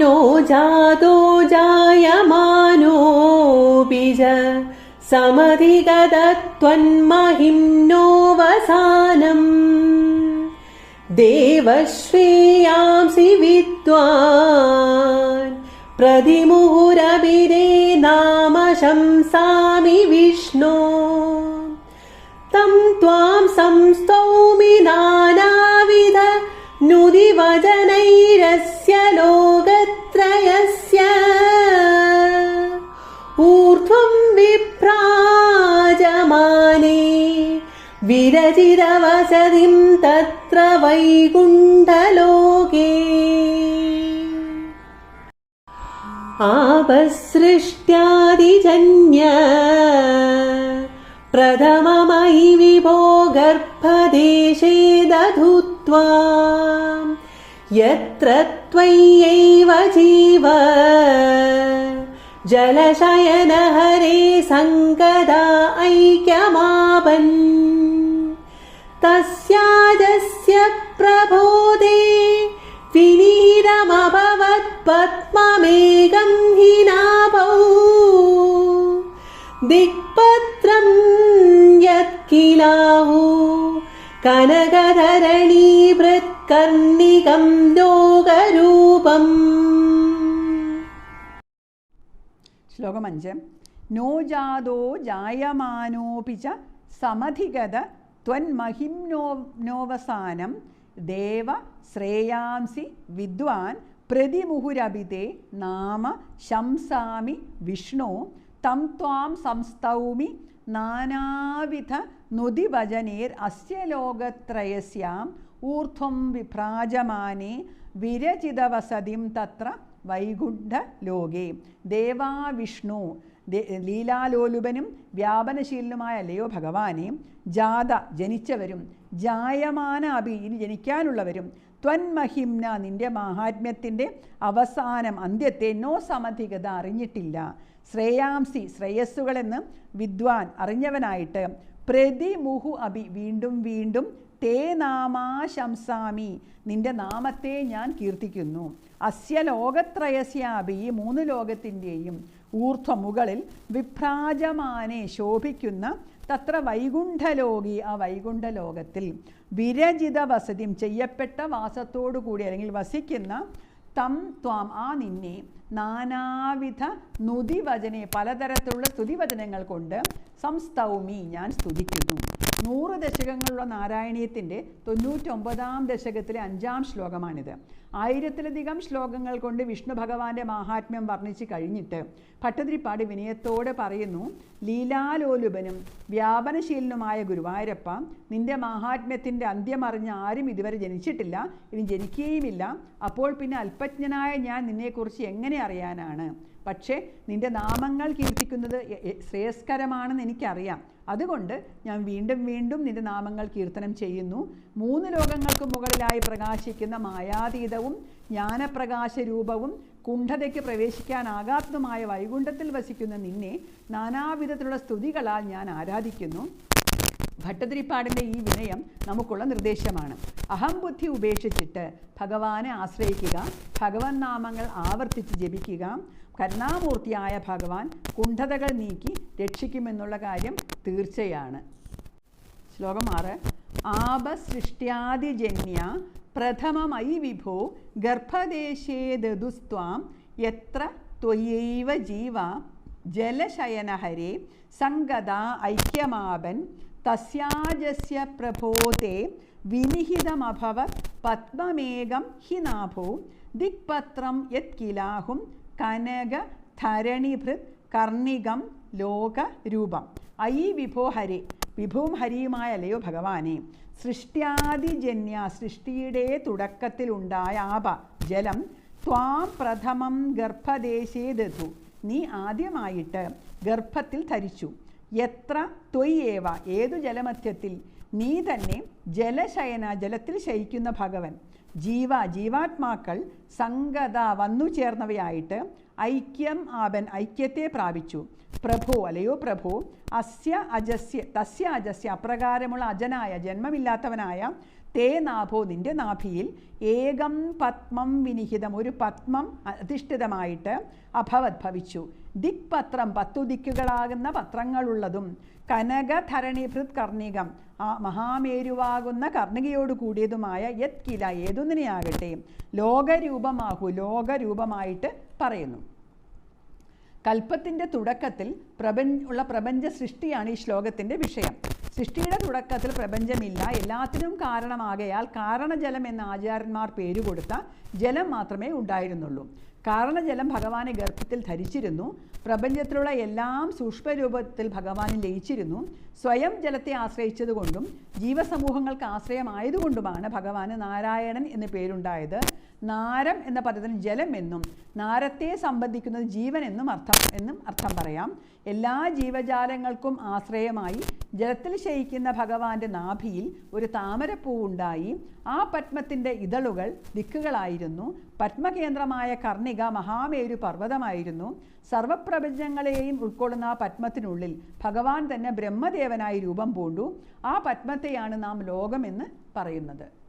No जातो जायमानोऽपि च समधिगतत्वन्महिम्नोऽवसानम् देवश्रेयांसि विद्वान् प्रतिमुहुरभिदे नाम शंसामि विष्णो तं त्वां संस्तौमि नानाविध नुदिवचनैरस्य विभ्राजमाने विरचितवसतिं तत्र वैकुण्ठलोके। आपसृष्ट्यादिजन्य प्रथममयि विभो गर्भदेशे दधुत्वा यत्र त्वय्यैव जीव ജലശയന ഹരേ സങ്കത ഐക്യമാപൻ. തസ്യാജസ്യ പ്രബോധേ വിനീതമഭവത് പത്മമേകം ഹിനാഭൗ ദിക്പത്രം യത്കിലാഹു കനകധരണീ വൃത്കർണികം ലോകരൂപം. ശ്ലോകം അഞ്ച് നോ ജാതോ ജായമാനോപി ച സമധിഗത ത്വന്മഹിംനോ നോവസാനം ദേവ ശ്രേയാംസി വിദ്വാൻ പ്രതിമുഹുരഭിതേ നാമ ശംസാമി വിഷ്ണു തം ത്വാം സംസ്തൗമി നാനാവിധ നുതിവചനേർ അസ്യ ലോകത്രയസ്യാം ഊർധ്വം വിഭ്രാജമാനേ വിരചിതവസതിം തത്ര വൈകുണ്ഠലോകേ. ദേവാ വിഷ്ണു. ദേ- ലീലാലോലുപനും വ്യാപനശീലനുമായ അല്ലയോ ഭഗവാനെ ജാത ജനിച്ചവരും ജായമാന അഭി ഇനി ജനിക്കാനുള്ളവരും ത്വന്മഹിംന നിന്റെ മാഹാത്മ്യത്തിന്റെ അവസാനം അന്ത്യത്തെ നോ സമധികത അറിഞ്ഞിട്ടില്ല. ശ്രേയാംസി ശ്രേയസ്സുകളെന്ന് വിദ്വാൻ അറിഞ്ഞവനായിട്ട് പ്രതിമുഹു അഭി വീണ്ടും വീണ്ടും തേ നാമാശംസാമി. നിന്റെ നാമത്തെ ഞാൻ കീർത്തിക്കുന്നു. അസ്യ ലോകത്രയസ്യാപി ഈ മൂന്ന് ലോകത്തിന്റെയും ഊർധ്വ മുകളിൽ വിഭ്രാജമാനെ ശോഭിക്കുന്ന തത്ര വൈകുണ്ഠലോകി ആ വൈകുണ്ഠലോകത്തിൽ വിരചിത വസതിയും ചെയ്യപ്പെട്ട വാസത്തോടു കൂടി അല്ലെങ്കിൽ വസിക്കുന്ന തം ത്വാം ആ നിന്നെ നാനാവിധ നുതിവചനെ പലതരത്തിലുള്ള സ്തുതിവചനങ്ങൾ കൊണ്ട് സംസ്തൗമി ഞാൻ സ്തുതിക്കുന്നു. നൂറ് ദശകങ്ങളുള്ള നാരായണീയത്തിന്റെ തൊണ്ണൂറ്റൊമ്പതാം ദശകത്തിലെ അഞ്ചാം ശ്ലോകമാണിത്. ആയിരത്തിലധികം ശ്ലോകങ്ങൾ കൊണ്ട് വിഷ്ണു ഭഗവാന്റെ മാഹാത്മ്യം വർണിച്ച് കഴിഞ്ഞിട്ട് ഭട്ടതിരിപ്പാട് വിനയത്തോടെ പറയുന്നു ലീലാലോലുപനും വ്യാപനശീലനുമായ ഗുരുവായൂരപ്പ നിന്റെ മാഹാത്മ്യത്തിന്റെ അന്ത്യമറിഞ്ഞ് ആരും ഇതുവരെ ജനിച്ചിട്ടില്ല ഇനി ജനിക്കുകയുമില്ല. അപ്പോൾ പിന്നെ അല്പജ്ഞനായ ഞാൻ നിന്നെക്കുറിച്ച് എങ്ങനെ അറിയാനാണ്? പക്ഷേ നിന്റെ നാമങ്ങൾ കീർത്തിക്കുന്നത് ശ്രേയസ്കരമാണെന്ന് എനിക്കറിയാം. അതുകൊണ്ട് ഞാൻ വീണ്ടും വീണ്ടും നിന്റെ നാമങ്ങൾ കീർത്തനം ചെയ്യുന്നു. മൂന്ന് ലോകങ്ങൾക്ക് മുകളിലായി പ്രകാശിക്കുന്ന മായാതീതവും ജ്ഞാനപ്രകാശ രൂപവും കുണ്ഠതയ്ക്ക് പ്രവേശിക്കാനാകാത്തതുമായ വൈകുണ്ഠത്തിൽ വസിക്കുന്ന നിന്നെ നാനാവിധത്തിലുള്ള സ്തുതികളാൽ ഞാൻ ആരാധിക്കുന്നു. ഭട്ടതിരിപ്പാടിന്റെ ഈ വിനയം നമുക്കുള്ള നിർദ്ദേശമാണ്. അഹംബുദ്ധി ഉപേക്ഷിച്ചിട്ട് ഭഗവാനെ ആശ്രയിക്കുക ഭഗവൻ നാമങ്ങൾ ആവർത്തിച്ച് ജപിക്കുക കരുണാമൂർത്തിയായ ഭഗവാൻ കുണ്ഠതകൾ നീക്കി രക്ഷിക്കുമെന്നുള്ള കാര്യം തീർച്ചയാണ്. ശ്ലോകം ആറ്. ആപസൃഷ്ട്യാദിജന്യ പ്രഥമമൈ വിഭോ ഗർഭദേശേ ദുസ്വാം എത്ര ത്വയൈവ ജീവ ജലശയനഹരേ സംഗത ഐക്യമാപൻ തസ്യാജസ്യ പ്രഭോത്തെ വിനിഹിതമഭവ പത്മമേകം ഹി നാഭോ ദിക്പത്രം യത്കിലാഹും കനക ധരണിഭൃത് കർണികം ലോകരൂപം. ഐ വിഭോ ഹരേ. വിഭുവും ഹരിയുമായ അല്ലയോ ഭഗവാനെ. സൃഷ്ട്യാദിജന്യ സൃഷ്ടിയുടെ തുടക്കത്തിലുണ്ടായ ആപ ജലം ത്വാം പ്രഥമം ഗർഭദേശേ ദധു നീ ആദ്യമായിട്ട് ഗർഭത്തിൽ ധരിച്ചു. എത്ര ത്വയ്യേവ ഏതു ജലമധ്യത്തിൽ? നീ തന്നെ ജലശയന ജലത്തിൽ ശയിക്കുന്ന ഭഗവൻ. ജീവ ജീവാത്മാക്കൾ സംഗത വന്നു ചേർന്നവയായിട്ട് ഐക്യം ആപൻ ഐക്യത്തെ പ്രാപിച്ചു. പ്രഭോ അല്ലയോ പ്രഭോ അസ്യ അജസ്യ തസ്യ അജസ്യ അപ്രകാരമുള്ള അജനായ ജന്മമില്ലാത്തവനായ തേ നാഭോ നിന്റെ നാഭിയിൽ ഏകം പത്മം വിനിഹിതം. ഒരു പത്മം അധിഷ്ഠിതമായിട്ട് അഭവത് ഭവിച്ചു ദിക്പത്രം പത്തു ദിക്കുകളാകുന്ന പത്രങ്ങളുള്ളതും കനകധരണിഭൃത് കർണികം ആ മഹാമേരുവാകുന്ന കർണികയോട് കൂടിയതുമായ യത് കില ഏതൊന്നിനെയാകട്ടെ ലോകരൂപമാകൂ ലോകരൂപമായിട്ട് പറയുന്നു. കൽപ്പത്തിന്റെ തുടക്കത്തിൽ പ്രപഞ്ച ഉള്ള പ്രപഞ്ച സൃഷ്ടിയാണ് ഈ ശ്ലോകത്തിന്റെ വിഷയം. സൃഷ്ടിയുടെ തുടക്കത്തിൽ പ്രപഞ്ചമില്ല. എല്ലാത്തിനും കാരണമാകയാൽ കാരണജലം എന്ന ആചാര്യന്മാർ പേര് കൊടുത്ത ജലം മാത്രമേ ഉണ്ടായിരുന്നുള്ളൂ. കാരണജലം ഭഗവാനെ ഗർഭത്തിൽ ധരിച്ചിരുന്നു. പ്രപഞ്ചത്തിലുള്ള എല്ലാം സൂക്ഷ്മരൂപത്തിൽ ഭഗവാനിൽ ലയിച്ചിരുന്നു. സ്വയം ജലത്തെ ആശ്രയിച്ചതുകൊണ്ടും ജീവസമൂഹങ്ങൾക്ക് ആശ്രയമായതുകൊണ്ടുമാണ് ഭഗവാന് നാരായണൻ എന്ന പേരുണ്ടായത്. നാരം എന്ന പദത്തിന് ജലം എന്നും നാരത്തെ സംബന്ധിക്കുന്നത് ജീവൻ എന്നും അർത്ഥം എന്നും അർത്ഥം പറയാം. എല്ലാ ജീവജാലങ്ങൾക്കും ആശ്രയമായി ജലത്തിൽ ശയിക്കുന്ന ഭഗവാന്റെ നാഭിയിൽ ഒരു താമരപ്പൂവുണ്ടായി. ആ പത്മത്തിന്റെ ഇതളുകൾ ദിക്കുകളായിരുന്നു. പത്മകേന്ദ്രമായ കർണിക മഹാമേരു പർവതമായിരുന്നു. സർവപ്രപഞ്ചങ്ങളെയും ഉൾക്കൊള്ളുന്ന ആ പത്മത്തിനുള്ളിൽ ഭഗവാൻ തന്നെ ബ്രഹ്മദേവനായി രൂപം പൂണ്ടു. ആ പത്മത്തെയാണ് നാം ലോകമെന്ന് പറയുന്നത്.